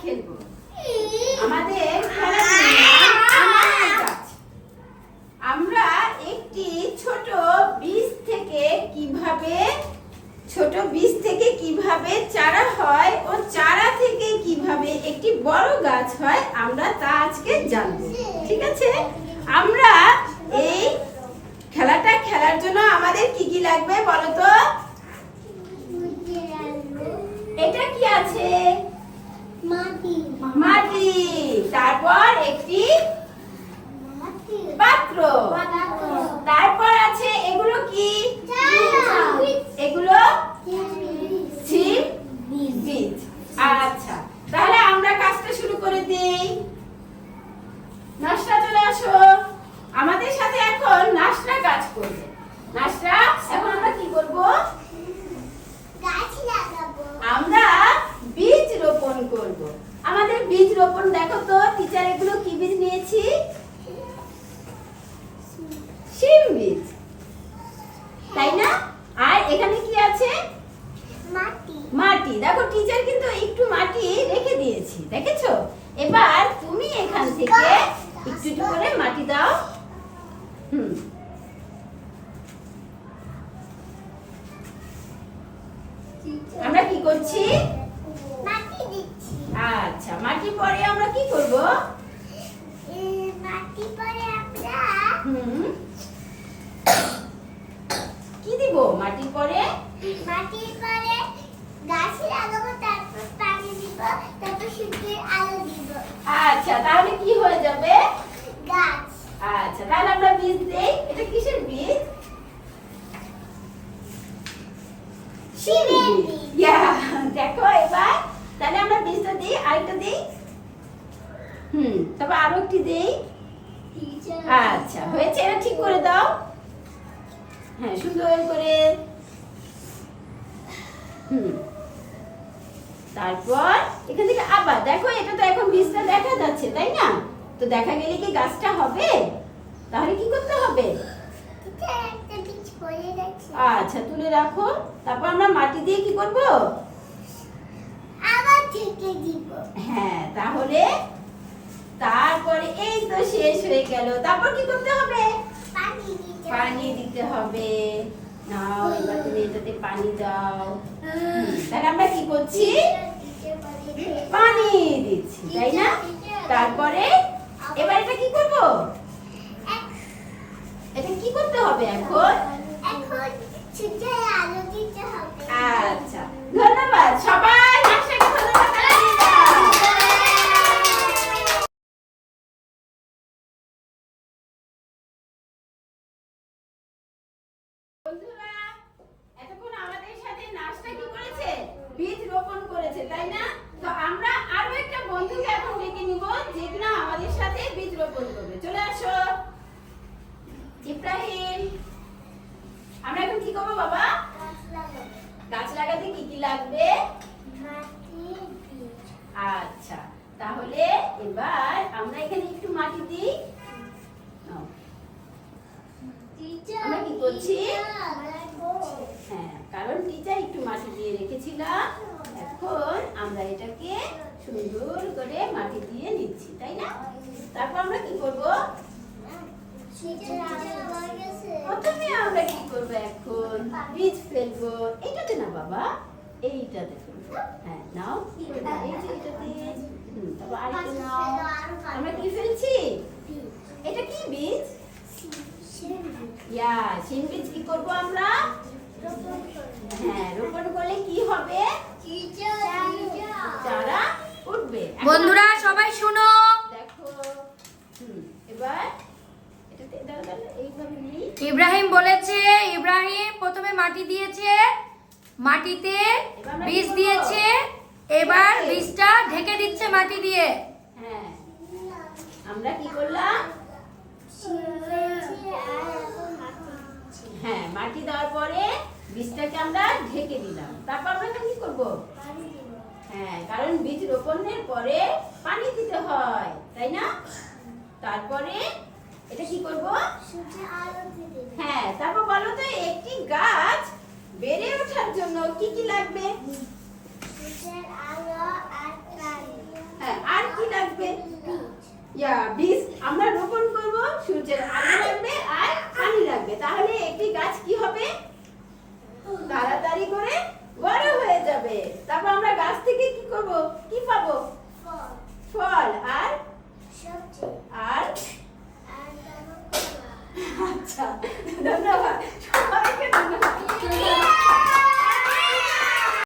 খেলব। আমাদের। আমরা একটি ছোট বীজ থেকে কীভাবে ছোট বীজ থেকে কীভাবে চারা হয় ও চারা থেকে কীভাবে একটি বড় গাছ হয় আমরা তা আজকে জানব। ঠিক আছে? আমরা এই খেলাটা খেলার জন্য আমাদের কি কি লাগবে বলো তো? এটা কি আছে? মাটি তারপর একটি পাত্র। তারপর আছে এগুলো কি? এগুলো বীজ আচ্ছা তাহলে আমরা কাজটা শুরু করে দিই। নাশরা চলে আসো আমাদের সাথে এখন নাশরা কাজ করবে নাশরা এখন আমরা কি করব আমরা বীজ রোপণ করব আমাদের বীজ রোপণ দেখো তো টিচার এগুলো কি বীজ নিয়েছি সিম বীজ তাই না? আর এখানে কি আছে? মাটি। মাটি। দেখো টিচার কিন্তু একটু মাটি রেখে দিয়েছি দেখেছ? এবার তুমি এখান থেকে একটু একটু করে মাটি দাও হুম আমরা কি করছি আচ্ছা মাটি পরে আমরা কি করব হুম কি দিব মাটি পরে মাটির পরে গাছ লাগাবো তারপর পানি দিব তারপর সূর্যের আলো দিব। আচ্ছা তাহলে কি হয়ে যাবে? গাছ। আচ্ছা তাহলে আমরা বীজ দেই। এটা কিসের বীজ? শিমের বীজ। ইয়া দেখো এবার। তাহলে আমরা বীজটা দিই আরেকটা দিই। হুম তারপর আরও একটি দেই। আচ্ছা হয়েছে এটা ঠিক করে দাও। হ্যাঁ সুন্দর করে। হুম। তারপর এখান থেকে আবার দেখো এটা তো এখন বীজটা দেখা যাচ্ছে তাই না? তো দেখা গেলে কি গাছটা হবে? তাহলে কি করতে হবে? আচ্ছা তুলে রাখো। তারপর আমরা মাটি দিয়ে কি করব? আবার থেকে দিব। হ্যাঁ তাহলে তারপরে এই তো শেষ হয়ে গেল। তারপর কি করতে হবে? পানি দিতে হবে। নাও এবার তুমি এটাতে পানি দাও। তাহলে আমরা কি করছি? পানি দিচ্ছি তাই না? তারপরে এবার এটা কি করব? এটা কি করতে হবে এখন? এখন সূর্যের আলো দিতে হবে। আচ্ছা ধন্যবাদ সবাই একসাথে ধন্যবাদ জানিয়ে দাও। বন্ধুরা এতক্ষণ আমাদের সাথে নাচটা কি করেছে বীজ রোপণ করেছে তাই না তো আমরা আরও একটা বন্ধুকে এখন ডেকে নিব যে কিনা আমাদের সাথে বীজ রোপণ করবে চলে আসো। ইব্রাহিম আমরা এখন কি করব বাবা? গাছ লাগাতে কি কি লাগবে? আচ্ছা তাহলে এবার আমরা এখানে একটু মাটি দিই। আমরা কি করছি? হ্যাঁ কারণ টিচার একটু মাটি দিয়ে রেখেছিলাম। এখন আমরা এটাকে সুন্দর করে মাটি দিয়ে নিচ্ছি তাই না? তারপর আমরা কি করব? প্রথমে আমরা কি করব এখন? বীজ ফেলব। এটাতে না বাবা এইটাতে ফেলব হ্যাঁ নাও। এই যে এটাতে তারপর আরেকটা নাও। আমরা কি ফেলছি? এটা কি বীজ? ইয়া সিম বীজ কি করব আমরা? হ্যাঁ রোপণ করলে কি হবে? চারা উঠবে। বন্ধুরা সবাই শুনো। দেখো এবার ইব্রাহিম বলেছে ইব্রাহিম প্রথমে মাটি দিয়েছে মাটিতে বীজ দিয়েছে এবার বীজটা ঢেকে দিচ্ছে মাটি দিয়ে। হ্যাঁ আমরা কি করলাম হ্যাঁ মাটি দেওয়ার পরে বীজটাকে আমরা ঢেকে দিলাম। তারপর আমরা কি করব? হ্যাঁ কারণ বীজ রোপণের পরে পানি দিতে হয় তাই না? তারপরে এটা কি করব? হ্যাঁ তারপর বলো তো একটি গাছ বেড়ে ওঠার জন্য কি কি লাগবে? আলো আর পানি লাগবে? ইয়া বীজ। আমরা রোপণ করব সূর্যের আলো লাগবে আর